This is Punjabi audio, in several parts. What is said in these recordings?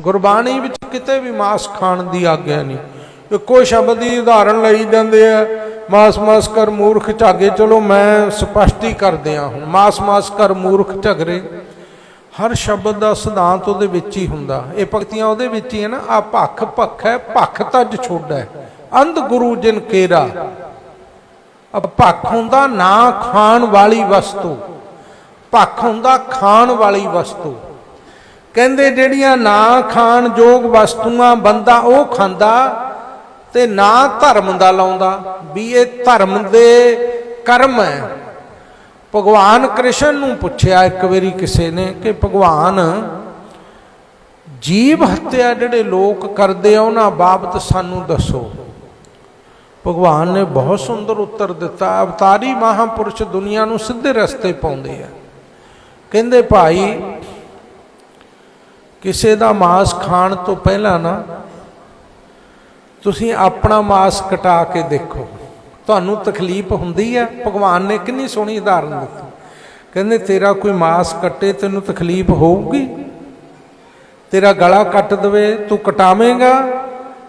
ਗੁਰਬਾਣੀ ਵਿੱਚ ਕਿਤੇ ਵੀ ਮਾਸ ਖਾਣ ਦੀ ਆਗਿਆ ਨਹੀਂ। ਇੱਕੋ ਸ਼ਬਦ ਦੀ ਉਦਾਹਰਣ ਲਈ ਜਾਂਦੇ ਆ, ਮਾਸ ਮਾਸ ਕਰ ਮੂਰਖ ਝਾਗੇ, ਚਲੋ ਮੈਂ ਸਪਸ਼ਟੀ ਕਰ ਦਿਆਂ ਹੁਣ। ਮਾਸ ਮਾਸ ਕਰ ਮੂਰਖ ਝਗਰੇ ਹਰ ਸ਼ਬਦ ਦਾ ਸਿਧਾਂਤ ਉਹਦੇ ਵਿੱਚ ਹੀ ਹੁੰਦਾ। ਇਹ ਭਗਤੀਆਂ ਉਹਦੇ ਵਿੱਚ ਹੀ ਹੈ ਨਾ ਆ ਭੱਖ ਭੱਖ ਹੈ, ਭੱਖ ਤਜ ਛੋੜੈ ਅੰਧ ਗੁਰੂ ਜਿਨ ਕੇਰਾ। ਅ ਭੱਖ ਹੁੰਦਾ ਨਾ ਖਾਣ ਵਾਲੀ ਵਸਤੂ, ਭੱਖ ਹੁੰਦਾ ਖਾਣ ਵਾਲੀ ਵਸਤੂ। ਕਹਿੰਦੇ ਜਿਹੜੀਆਂ ਨਾ ਖਾਣ ਯੋਗ ਵਸਤੂਆਂ ਬੰਦਾ ਉਹ ਖਾਂਦਾ ਤੇ ਨਾ ਧਰਮ ਦਾ ਲਾਉਂਦਾ, ਵੀ ਇਹ ਧਰਮ ਦੇ ਕਰਮ ਹੈ। ਭਗਵਾਨ ਕ੍ਰਿਸ਼ਨ ਨੂੰ ਪੁੱਛਿਆ ਇੱਕ ਵਾਰੀ ਕਿਸੇ ਨੇ ਕਿ ਭਗਵਾਨ, ਜੀਵ ਹੱਤਿਆ ਜਿਹੜੇ ਲੋਕ ਕਰਦੇ ਆ, ਉਹਨਾਂ ਬਾਬਤ ਸਾਨੂੰ ਦੱਸੋ। ਭਗਵਾਨ ਨੇ ਬਹੁਤ ਸੁੰਦਰ ਉੱਤਰ ਦਿੱਤਾ, ਅਵਤਾਰੀ ਮਹਾਪੁਰਸ਼ ਦੁਨੀਆ ਨੂੰ ਸਿੱਧੇ ਰਸਤੇ ਪਾਉਂਦੇ ਆ। ਕਹਿੰਦੇ ਭਾਈ ਕਿਸੇ ਦਾ ਮਾਸ ਖਾਣ ਤੋਂ ਪਹਿਲਾਂ ਨਾ ਤੁਸੀਂ ਆਪਣਾ ਮਾਸ ਕਟਾ ਕੇ ਦੇਖੋ। ਤੁਹਾਨੂੰ ਤਕਲੀਫ ਹੁੰਦੀ ਹੈ? ਭਗਵਾਨ ਨੇ ਕਿੰਨੀ ਸੋਹਣੀ ਉਦਾਹਰਨ ਦਿੱਤੀ। ਕਹਿੰਦੇ, ਤੇਰਾ ਕੋਈ ਮਾਸ ਕੱਟੇ, ਤੈਨੂੰ ਤਕਲੀਫ ਹੋਊਗੀ। ਤੇਰਾ ਗਲਾ ਕੱਟ ਦਵੇ, ਤੂੰ ਕਟਾਵੇਂਗਾ,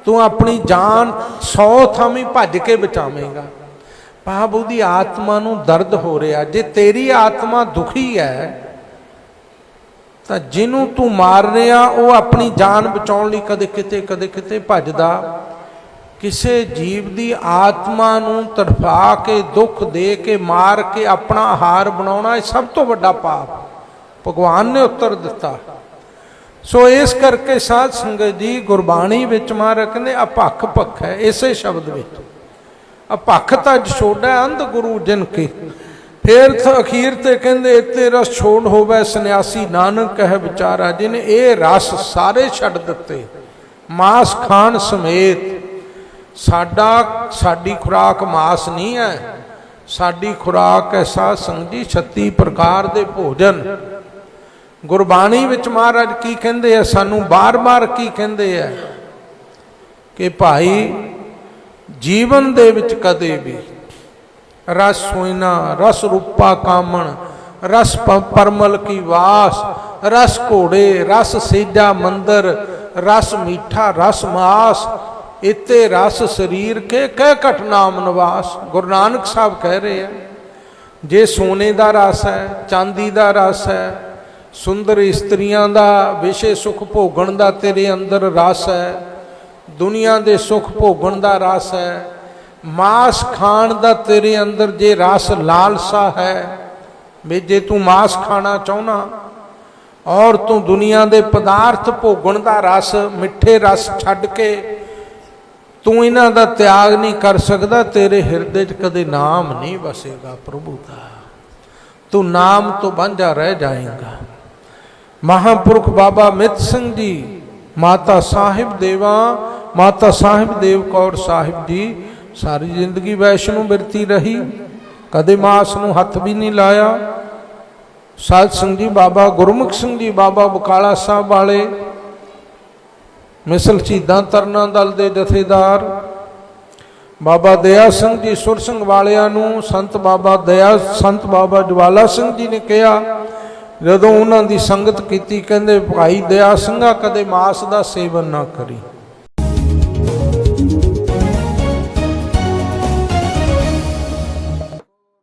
ਤੂੰ ਆਪਣੀ ਜਾਨ 100 ਥਾਵੇਂ ਭੱਜ ਕੇ ਬਚਾਵੇਂਗਾ। ਭਾਵ ਉਹਦੀ ਆਤਮਾ ਨੂੰ ਦਰਦ ਹੋ ਰਿਹਾ। ਜੇ ਤੇਰੀ ਆਤਮਾ ਦੁਖੀ ਹੈ ਤਾਂ ਜਿਹਨੂੰ ਤੂੰ ਮਾਰ ਰਿਹਾ, ਉਹ ਆਪਣੀ ਜਾਨ ਬਚਾਉਣ ਲਈ ਕਦੇ ਕਿਤੇ ਕਦੇ ਕਿਤੇ ਭੱਜਦਾ। ਕਿਸੇ ਜੀਵ ਦੀ ਆਤਮਾ ਨੂੰ ਤੜਫਾ ਕੇ, ਦੁੱਖ ਦੇ ਕੇ, ਮਾਰ ਕੇ ਆਪਣਾ ਆਹਾਰ ਬਣਾਉਣਾ ਇਹ ਸਭ ਤੋਂ ਵੱਡਾ ਪਾਪ। ਭਗਵਾਨ ਨੇ ਉੱਤਰ ਦਿੱਤਾ। ਸੋ ਇਸ ਕਰਕੇ ਸਾਧ ਸੰਗਤ ਜੀ ਗੁਰਬਾਣੀ ਵਿੱਚ ਮਹਾਰਾਜ ਕਹਿੰਦੇ, ਅਪੱਖ ਪੱਖ ਹੈ ਇਸੇ ਸ਼ਬਦ ਵਿੱਚ। ਅਪੱਖ ਤਾਂ ਛੋੜੈ ਅੰਧ ਗੁਰੂ ਜਿਨ ਕੇ। ਫੇਰ th- ਅਖੀਰ ਤੇ ਕਹਿੰਦੇ ਇਤੇ ਰਸ ਛੋੜ ਹੋਵੇ ਸੰਨਿਆਸੀ ਨਾਨਕ ਹੈ ਵਿਚਾਰਾ ਜਿਨ ਇਹ ਰਸ ਸਾਰੇ ਛੱਡ ਦਿੱਤੇ। ਮਾਸ ਖਾਣ ਸਮੇਤ ਸਾਡਾ, ਸਾਡੀ ਖੁਰਾਕ ਮਾਸ ਨਹੀਂ ਹੈ। ਸਾਡੀ ਖੁਰਾਕ ਹੈ ਸਾਧ ਸੰਗਤ ਜੀ 36 ਪ੍ਰਕਾਰ ਦੇ ਭੋਜਨ। ਗੁਰਬਾਣੀ ਵਿੱਚ ਮਹਾਰਾਜ ਕੀ ਕਹਿੰਦੇ ਆ? ਸਾਨੂੰ ਬਾਰ-ਬਾਰ ਕੀ ਕਹਿੰਦੇ ਆ? ਕਿ ਭਾਈ, ਜੀਵਨ ਦੇ ਵਿੱਚ ਕਦੇ ਵੀ ਰਸ ਹੋਇਨਾ, ਰਸ ਰੂਪਾ ਕਾਮਣ, ਰਸ ਪ- ਪਰਮਲ ਕੀ ਵਾਸ, ਰਸ ਘੋੜੇ, ਰਸ ਸੇਜਾ ਮੰਦਰ, ਰਸ ਮੀਠਾ, ਰਸ ਮਾਸ, ਇਤੇ ਰਸ ਸਰੀਰ ਕੇ, ਕਹਿ ਘਟਨਾਮ ਨਿਵਾਸ। ਗੁਰੂ ਨਾਨਕ ਸਾਹਿਬ ਕਹਿ ਰਹੇ ਆ, ਜੇ ਸੋਨੇ ਦਾ ਰਸ ਹੈ, ਚਾਂਦੀ ਦਾ ਰਸ ਹੈ, ਸੁੰਦਰ ਇਸਤਰੀਆਂ ਦਾ ਵਿਸ਼ੇ ਸੁਖ ਭੋਗਣ ਦਾ ਤੇਰੇ ਅੰਦਰ ਰਸ ਹੈ, ਦੁਨੀਆ ਦੇ ਸੁਖ ਭੋਗਣ ਦਾ ਰਸ ਹੈ ਮਾਸ ਖਾਣ ਦਾ ਤੇਰੇ ਅੰਦਰ ਜੇ ਰਸ ਲਾਲਸਾ ਹੈ, ਵੀ ਜੇ ਤੂੰ ਮਾਸ ਖਾਣਾ ਚਾਹਨਾ ਔਰ ਤੂੰ ਦੁਨੀਆ ਦੇ ਪਦਾਰਥ ਭੋਗਣ ਦਾ ਰਸ, ਮਿੱਠੇ ਰਸ ਛੱਡ ਕੇ ਤੂੰ ਇਹਨਾਂ ਦਾ ਤਿਆਗ ਨਹੀਂ ਕਰ ਸਕਦਾ, ਤੇਰੇ ਹਿਰਦੇ 'ਚ ਕਦੇ ਨਾਮ ਨਹੀਂ ਵਸੇਗਾ ਪ੍ਰਭੂ ਦਾ। ਤੂੰ ਨਾਮ ਤੋਂ ਵਾਂਝਾ ਰਹਿ ਜਾਏਗਾ। ਮਹਾਪੁਰਖ ਬਾਬਾ ਮਿਤ ਸਿੰਘ ਜੀ, ਮਾਤਾ ਸਾਹਿਬ ਦੇਵਾ, ਮਾਤਾ ਸਾਹਿਬ ਦੇਵ ਕੌਰ ਸਾਹਿਬ ਜੀ ਸਾਰੀ ਜ਼ਿੰਦਗੀ ਵੈਸ਼ਨੂੰ ਬਿਰਤੀ ਰਹੀ, ਕਦੇ ਮਾਸ ਨੂੰ ਹੱਥ ਵੀ ਨਹੀਂ ਲਾਇਆ। ਸਾਧ ਸਿੰਘ ਜੀ ਬਾਬਾ, ਗੁਰਮੁਖ ਸਿੰਘ ਜੀ ਬਾਬਾ ਬਕਾਲਾ ਸਾਹਿਬ ਵਾਲੇ, ਮਿਸਲ ਸ਼ਹੀਦਾਂ ਤਰਨਾ ਦਲ ਦੇ ਜਥੇਦਾਰ, ਬਾਬਾ ਦਇਆ ਸਿੰਘ ਜੀ ਸੁਰ ਸਿੰਘ ਵਾਲਿਆਂ ਨੂੰ ਸੰਤ ਬਾਬਾ ਦਇਆ, ਸੰਤ ਬਾਬਾ ਜਵਾਲਾ ਸਿੰਘ ਜੀ ਨੇ ਕਿਹਾ, ਜਦੋਂ ਉਹਨਾਂ ਦੀ ਸੰਗਤ ਕੀਤੀ, ਕਹਿੰਦੇ, ਭਾਈ ਦਇਆ ਸਿੰਘਾ ਕਦੇ ਮਾਸ ਦਾ ਸੇਵਨ ਨਾ ਕਰੀ।